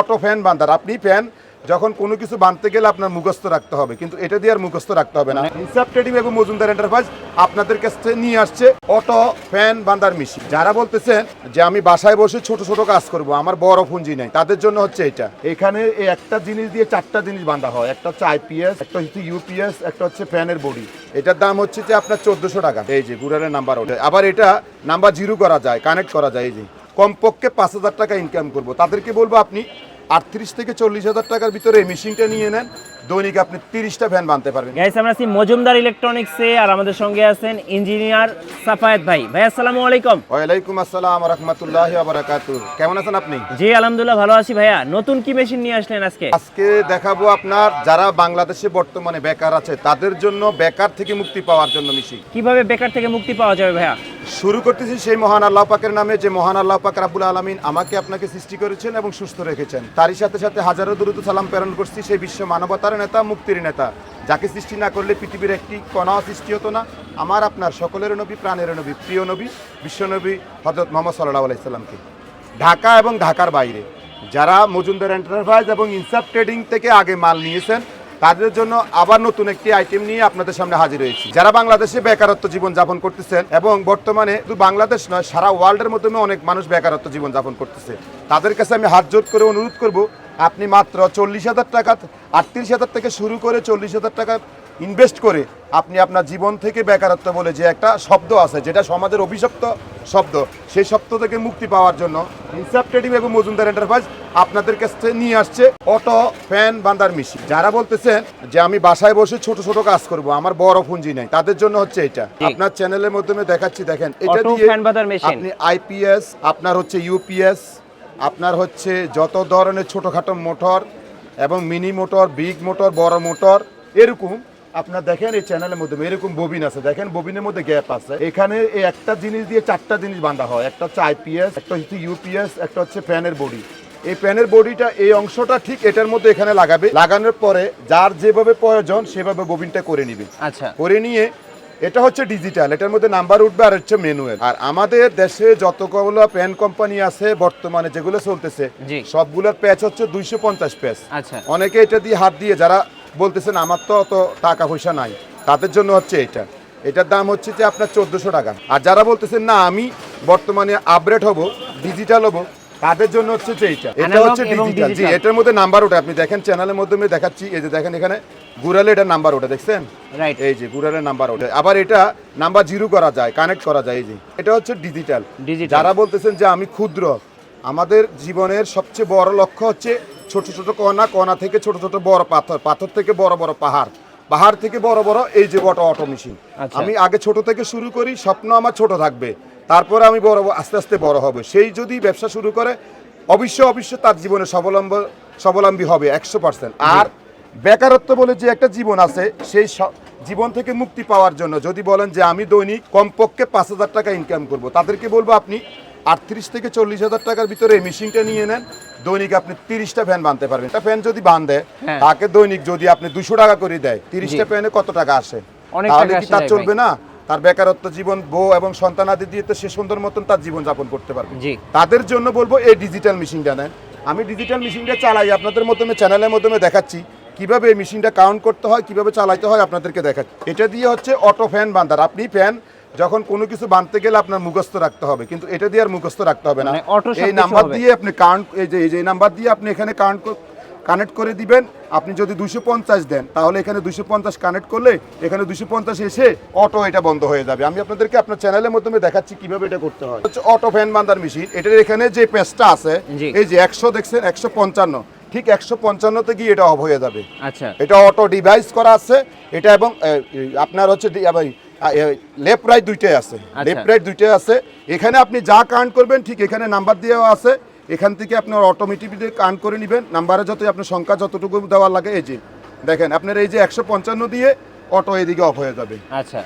Auto fan বান্ধার। আপনি fan, যখন কোনো কিছু বানতে গেলে আপনার মুখস্থ রাখতে হবে, কিন্তু এটা দিয়ে আর মুখস্থ রাখতে হবে না। ইনসাফ ট্রেডিং এবং মজুমদার এন্টারপ্রাইজ আপনাদের কাছ নিয়ে আসছে অটো ফ্যান বান্ধার মেশিন যারা বলতেছেন যে আমি বাসায় বসে ছোট ছোট কাজ করব, আমার বড় পুঁজি নাই, তাদের জন্য হচ্ছে এটা। এখানে একটা জিনিস দিয়ে চারটা জিনিস বাঁধা হয়, একটা হচ্ছে আইপিএস একটা হচ্ছে ইউপিএস একটা হচ্ছে ফ্যানের বডি এটার দাম হচ্ছে যে আপনার চোদ্দশো টাকা। এই যে গুড়ারের নাম্বার ওটা। আবার এটা নাম্বার জিরো করা যায় কানেক্ট করা যায়, এই যে। কমপক্ষে পাঁচ হাজার টাকা ইনকাম করব। তাদেরকে বলব আপনি আটত্রিশ থেকে চল্লিশ হাজার টাকার ভিতরে এই মেশিনটা নিয়ে নেন। দৈনিক আপনি তিরিশটা ফ্যান বানতে পারবেন। গাইস আমরা আছি মজুমদার ইলেকট্রনিক্সে আর আমাদের সঙ্গে আছেন ইঞ্জিনিয়ার সাফায়েত ভাই। ভাই আসসালামু আলাইকুম। ওয়ালাইকুম আসসালাম রহমতুল্লাহ বারাকাতু কেমন আছেন আপনি? জি আলহামদুলিল্লাহ ভালো আছি ভাইয়া। নতুন কি মেশিন নিয়ে আসলেন আজকে? আজকে দেখাবো আপনার যারা বাংলাদেশে বর্তমানে বেকার আছে তাদের জন্য বেকার থেকে মুক্তি পাওয়ার জন্য মেশিন কীভাবে বেকার থেকে মুক্তি পাওয়া যাবে ভাইয়া? শুরু করতেছি সেই মহান আল্লাহ পাকের নামে, যে মহান আল্লাহ পাক রাব্বুল আলমিন আমাকে আপনাকে সৃষ্টি করেছেন এবং সুস্থ রেখেছেন। তারই সাথে সাথে হাজারো দূরত সালাম প্রেরণ করছি সেই বিশ্ব মানবতার নেতা, মুক্তির নেতা। যাকে সৃষ্টি না করলে পৃথিবীর একটি কণাও সৃষ্টি হতো না। আমার, আপনার সকলের নবী, প্রাণের নবী, প্রিয় নবী বিশ্বনবী হজরত মোহাম্মদ সাল্লাহ আলাইসাল্লামকে ঢাকা এবং ঢাকার বাইরে যারা মজুমদার এন্টারপ্রাইজ এবং ইনসাফ ট্রেডিং থেকে আগে মাল নিয়েছেন তাদের জন্য আবার নতুন একটি আইটেম নিয়ে আপনাদের সামনে হাজির হয়েছি। যারা বাংলাদেশে বেকারত্ব জীবন যাপন করতেছেন এবং বর্তমানে শুধু বাংলাদেশ নয়, সারা ওয়ার্ল্ডের মাধ্যমে অনেক মানুষ বেকারত্ব জীবন যাপন করতেছে। তাদের কাছে আমি হাত জোট করে অনুরোধ করব, আপনি মাত্র চল্লিশ হাজার টাকা, আটত্রিশ হাজার থেকে শুরু করে চল্লিশ হাজার টাকা ইনভেস্ট করে আপনি আপনার জীবন থেকে বেকারত্ব বলে যে একটা শব্দ আছে, যেটা সমাজের অভিশপ্ত শব্দ। সেই শব্দ থেকে মুক্তি পাওয়ার জন্য ইনসাফ ট্রেডিং এবং মজুমদার এন্টারপ্রাইজ আপনাদের কাছে নিয়ে আসছে অটো ফ্যান বান্দার মেশিন। যারা বলতেছেন যে আমি বাসায় বসে ছোট ছোট কাজ করব আমার বড় পুঁজি নাই তাদের জন্য হচ্ছে এটা। আপনার চ্যানেলের মাধ্যমে দেখাচ্ছি দেখেন এটা দিয়ে। আপনি আইপিএস আপনার হচ্ছে ইউপিএস আপনার হচ্ছে যত ধরনের ছোটোখাটো মোটর এবং মিনি মোটর বিগ মোটর বড় মোটর এরকম আপনার দেখেন এই চ্যানেলের মধ্যে এরকম ববিন আছে। দেখেন ববিনের মধ্যে গ্যাপ আছে। এখানে এই একটা জিনিস দিয়ে চারটা জিনিস বাঁধা হয়। একটা হচ্ছে আইপিএস একটা হচ্ছে ইউপিএস একটা হচ্ছে ফ্যানের বডি এই প্যানের বডিটা এই অংশটা ঠিক এটার মধ্যে এখানে লাগাবে। লাগানোর পরে যার যেভাবে প্রয়োজন সেভাবে ববিনটা করে নিবে। আচ্ছা। করে নিয়ে এটা হচ্ছে ডিজিটাল এটার মধ্যে নাম্বার উঠবে আর হচ্ছে ম্যানুয়াল আর আমাদের দেশে যতগুলো প্যান কোম্পানি আছে বর্তমানে যেগুলো চলতেছে। সবগুলোর প্যাচ হচ্ছে দুইশো পঞ্চাশ প্যাচ আচ্ছা। অনেকে এটা দিয়ে হাত দিয়ে যারা বলতেছেন আমার তো অত টাকা পয়সা নাই। তাদের জন্য হচ্ছে এটা। এটার দাম হচ্ছে যে আপনার চোদ্দোশো টাকা। আর যারা বলতেছেন না আমি বর্তমানে আপগ্রেড হব ডিজিটাল হব তাদের জন্য হচ্ছে যে এটা। এটা হচ্ছে ডিজিটাল জি এটার মধ্যে নাম্বার ওঠে। আপনি দেখেন চ্যানেলের মাধ্যমে দেখাচ্ছি। এই যে দেখেন এখানে গুড়ালে এটার নাম্বার ওঠে দেখছেন? রাইট এই যে গুড়ালের নাম্বার ওঠে। আবার এটা নাম্বার জিরো করা যায় কানেক্ট করা যায় এই যে। এটা হচ্ছে ডিজিটাল যারা বলতেছেন যে আমি ক্ষুদ্র আমাদের জীবনের সবচেয়ে বড় লক্ষ্য হচ্ছে ছোট ছোট কণা কণা থেকে ছোট ছোট বড় পাথর পাথর থেকে বড় বড় পাহাড়। পাহাড় থেকে বড় বড় এই যে বড় অটো মেশিন। আচ্ছা। আমি আগে ছোট থেকে শুরু করি স্বপ্ন আমার ছোট থাকবে। তারপরে আমি বড় আস্তে আস্তে বড় হবে। সেই যদি ব্যবসা শুরু করে অবশ্যই অবশ্যই তার জীবনে স্বাবলম্ব স্বাবলম্বী হবে একশো পার্সেন্ট আর বেকারত্ব বলে যে একটা জীবন আছে সেই জীবন থেকে মুক্তি পাওয়ার জন্য যদি বলেন যে আমি দৈনিক কমপক্ষে পাঁচ হাজার টাকা ইনকাম করব তাদেরকে বলব আপনি আটত্রিশ থেকে চল্লিশ হাজার টাকার ভিতরে এই মেশিনটা নিয়ে নেন। দৈনিক আপনি তিরিশটা ফ্যান বানতে পারবেন। একটা ফ্যান যদি বাঁধে হ্যাঁ। তাকে দৈনিক যদি আপনি দুশো টাকা করে দেয় তিরিশটা ফ্যানে কত টাকা আসে? তাহলে কি তার চলবে না? তার বেকারত্ব জীবন বউ এবং সন্তানাদি দিয়ে তো সে সুন্দর মতন তার জীবন যাপন করতে পারবে। তাদের জন্য বলব এই ডিজিটাল মেশিনটা নেন। আমি ডিজিটাল মেশিনটা চালাই আপনাদের মাধ্যমে চ্যানেলের মাধ্যমে দেখাচ্ছি। কীভাবে এই মেশিনটা কাউন্ট করতে হয় কীভাবে চালাইতে হয় আপনাদেরকে দেখাচ্ছি। এটা দিয়ে হচ্ছে অটো ফ্যান বান্ধার। আপনি ফ্যান যখন কোনো কিছু বানতে গেলে আপনার মুখস্থ রাখতে হবে কিন্তু এটা দিয়ে আর মুখস্থ রাখতে হবে না। মানে এই নাম্বার দিয়ে আপনি কাউন্ট এই যে এই যে নাম্বার দিয়ে আপনি এখানে কাউন্ট কানেক্ট করে দিবেন। আপনি যদি দুশো পঞ্চাশ দেন তাহলে এখানে দুশো পঞ্চাশ কানেক্ট করলে এখানে দুশো পঞ্চাশ এসে অটো এটা বন্ধ হয়ে যাবে। আমি আপনাদেরকে আপনার চ্যানেলের মাধ্যমে দেখাচ্ছি কীভাবে এটা করতে হয়। হচ্ছে অটো ফ্যান বান্দার মেশিন এটার এখানে যে পেজটা আছে এই যে একশো দেখছেন একশো পঞ্চান্ন। ঠিক একশো পঞ্চান্নতে গিয়ে এটা অফ হয়ে যাবে। আচ্ছা। এটা অটো ডিভাইস করা আছে। এটা এবং আপনার হচ্ছে লেফট রাইট দুইটাই আছে। আচ্ছা। লেফট রাইট দুইটাই আছে। এখানে আপনি যা কাউন্ট করবেন ঠিক এখানে নাম্বার দেওয়া আছে। এখান থেকে আপনার অটোমেটিকলি কাউন্ট করে নেবেন। নাম্বারে যত আপনার সংখ্যা যতটুকু দেওয়ার লাগে এই যে দেখেন আপনার এই যে একশো পঞ্চান্ন দিয়ে অটো এদিকে অফ হয়ে যাবে। আচ্ছা।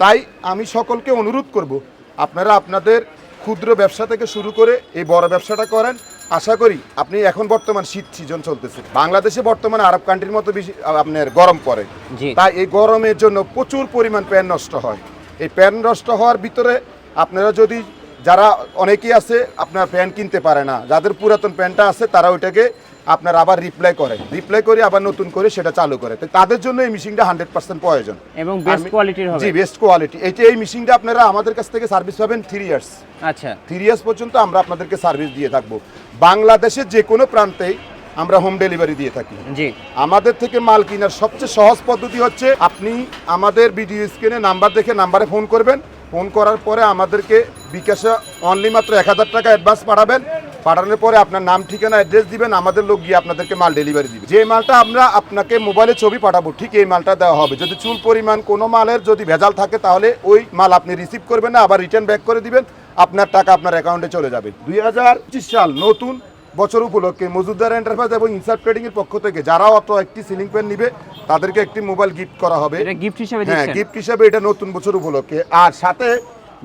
তাই আমি সকলকে অনুরোধ করব আপনারা আপনাদের ক্ষুদ্র ব্যবসা থেকে শুরু করে এই বড় ব্যবসাটা করেন। আশা করি আপনি এখন বর্তমান শীত সিজন চলতেছে। বাংলাদেশে বর্তমানে আরব কান্ট্রির মতো বেশি আপনার গরম পড়ে। তাই এই গরমের জন্য প্রচুর পরিমাণ প্যান নষ্ট হয়। এই প্যান নষ্ট হওয়ার ভিতরে আপনারা যদি যারা অনেকেই আছে আপনার প্যান্ট কিনতে পারে না। যাদের পুরাতন প্যান্টটা আছে তারা ওইটাকে আপনার আবার রিপ্লাই করে। রিপ্লাই করে আবার নতুন করে সেটা চালু করে। তো তাদের জন্য এই মেশিনটা হান্ড্রেড পার্সেন্ট প্রয়োজন। এবং বেস্ট কোয়ালিটির হবে। জি বেস্ট কোয়ালিটি এই এই মেশিনটা আপনারা আমাদের কাছ থেকে সার্ভিস পাবেন থ্রি ইয়ার্স আচ্ছা। থ্রি ইয়ার্স পর্যন্ত আমরা আপনাদেরকে সার্ভিস দিয়ে থাকব। বাংলাদেশের যে কোনো প্রান্তেই আমরা হোম ডেলিভারি দিয়ে থাকি। জি। আমাদের থেকে মাল কেনার সবচেয়ে সহজ পদ্ধতি হচ্ছে আপনি আমাদের ভিডিও স্ক্রিনে নাম্বার দেখে নাম্বারে ফোন করবেন। ফোন করার পরে আমাদেরকে বিকাশে অনলি মাত্র এক হাজার টাকা অ্যাডভান্স পাঠাবেন। পাঠানোর পরে আপনার নাম ঠিকানা অ্যাড্রেস দিবেন আমাদের লোক গিয়ে আপনাদেরকে মাল ডেলিভারি দিবে। যে মালটা আমরা আপনাকে মোবাইলে ছবি পাঠাবো ঠিক এই মালটা দেওয়া হবে। যদি চুল পরিমাণ কোনো মালের যদি ভেজাল থাকে তাহলে ওই মাল আপনি রিসিভ করবেন না আবার রিটার্ন ব্যাক করে দিবেন আপনার টাকা আপনার অ্যাকাউন্টে চলে যাবে। দুই হাজার পঁচিশ সাল নতুন বছর উপলক্ষে মজুদার এন্টারপ্রাইজ এবং ইনসার্ট ট্রেডিং এর পক্ষ থেকে যারা অত একটি সিলিং ফ্যান নিবে তাদেরকে একটি মোবাইল গিফট করা হবে। এটা গিফট হিসেবে হ্যাঁ গিফট হিসেবে এটা নতুন বছর উপলক্ষে। আর সাথে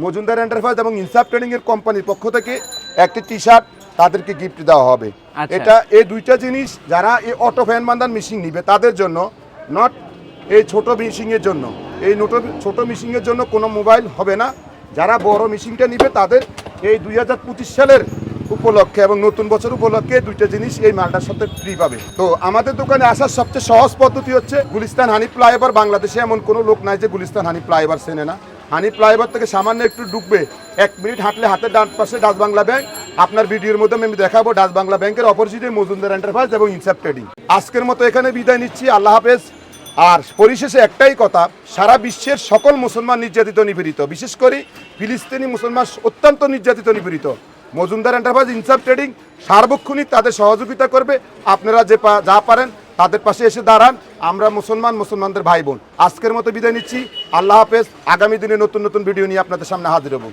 মজুমদার এন্টারপ্রাইজ এবং ইনসাফ ট্রেডিং এর কোম্পানির পক্ষ থেকে একটি টি শার্ট তাদেরকে গিফট দেওয়া হবে। আচ্ছা। এটা এই দুইটা জিনিস যারা এই অটো ফ্যান বান্ধার মেশিন নিবে তাদের জন্য নট এই ছোট মেশিং এর জন্য। এই নোটো ছোট মেশিং এর জন্য কোনো মোবাইল হবে না। যারা বড় মেশিনটা নিবে তাদের এই দুই হাজার পঁচিশ সালের উপলক্ষে এবং নতুন বছর উপলক্ষে দুইটা জিনিস এই মালটার সাথে ফ্রি পাবে। তো আমাদের দোকানে আসার সবচেয়ে সহজ পদ্ধতি হচ্ছে গুলিস্তান হানি ফ্লাইওভার বাংলাদেশে এমন কোনো লোক নাই যে গুলিস্তান হানি ফ্লাইওভার চেনে না। হানি ফ্লাইওভার থেকে সামান্য একটু ডুববে এক মিনিট হাঁটলে হাতের ডান পাশে ডাচ বাংলা ব্যাংক আপনার ভিডিওর মধ্যে আমি দেখাবো ডাচ বাংলা ব্যাংকের অপোজিটে মজুমদার এন্টারপ্রাইজ এবং ইনসাপ ট্রেডিং আজকের মতো এখানে বিদায় নিচ্ছি, আল্লাহ হাফেজ। আর পরিশেষে একটাই কথা, সারা বিশ্বের সকল মুসলমান নির্যাতিত নিপীড়িত, বিশেষ করে ফিলিস্তিনি মুসলমান অত্যন্ত নির্যাতিত নিপীড়িত। মজুমদার এন্টারপ্রাইজ ইনসাফ ট্রেডিং সার্বক্ষণিক তাদের সহযোগিতা করবে। আপনারা যে যা পারেন, তাদের পাশে এসে দাঁড়ান। আমরা মুসলমান, মুসলমানদের ভাই বোন। আজকের মতো বিদায় নিচ্ছি, আল্লাহ হাফেজ। আগামী দিনে নতুন নতুন ভিডিও নিয়ে আপনাদের সামনে হাজির হব।